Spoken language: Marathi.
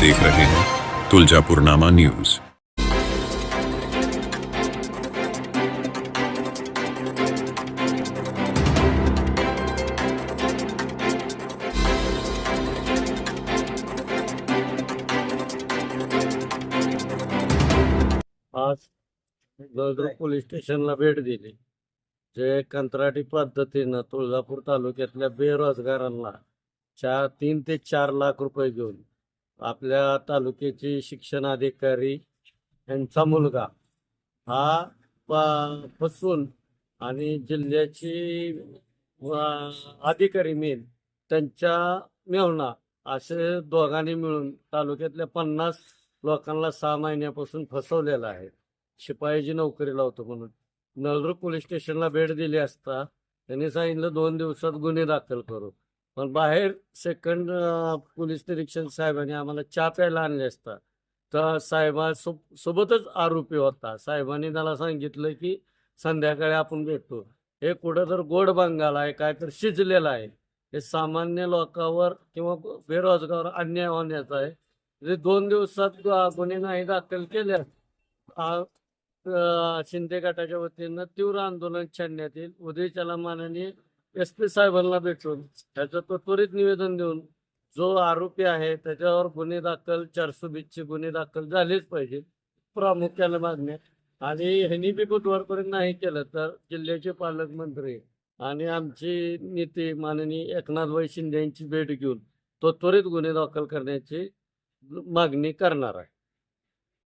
देख रहे हैं तुलजापुरनामा न्यूज। आज जळगाव पोलीस स्टेशनला भेट दिली. जे कंत्राटी पद्धतीनं तुळजापूर तालुक्यातल्या बेरोजगारांना चार तीन ते चार लाख रुपये घेऊन आपल्या तालुक्याचे शिक्षण अधिकारी यांचा मुलगा हा प- फसून आणि जिल्ह्याची अधिकारी मेन त्यांच्या मेवना असे दोघांनी मिळून तालुक्यातल्या पन्नास लोकांना सहा महिन्यापासून फसवलेलं आहे. शिपायाची नोकरी लावतो म्हणून. नलरुख पोलीस स्टेशनला भेट दिली असता त्यांनी सांगितलं दोन दिवसात गुन्हे दाखल करू. पण बाहेर सेकंड पोलीस निरीक्षक साहेबांनी आम्हाला चहा प्यायला आणले असता. तर साहेबा सो सोबतच आरोपी होता. साहेबांनी त्याला सांगितलं की संध्याकाळी आपण भेटतो हे कुठं तर गोड बंगाल आहे काय तर शिजलेलं आहे. हे सामान्य लोकांवर किंवा बेरोजगार अन्याय होण्याचा आहे. जे दोन दिवसात गुन्हे नाही दाखल केले शिंदे गटाच्या वतीनं तीव्र आंदोलन छेडण्यात येईल. उद्याच्याला माननीय एस पी साहेबांना भेटून त्याचं त्वरित निवेदन देऊन जो आरोपी आहे त्याच्यावर गुन्हे दाखल चारशे बीसचे गुन्हे दाखल झालेच पाहिजे प्रामुख्याने मागण्या. आणि ह्यांनी बी बुधवारपर्यंत नाही केलं तर जिल्ह्याचे पालकमंत्री आणि आमचे नेते माननीय एकनाथभाई शिंदे यांची भेट घेऊन तो त्वरित गुन्हे दाखल करण्याची मागणी करणार आहे.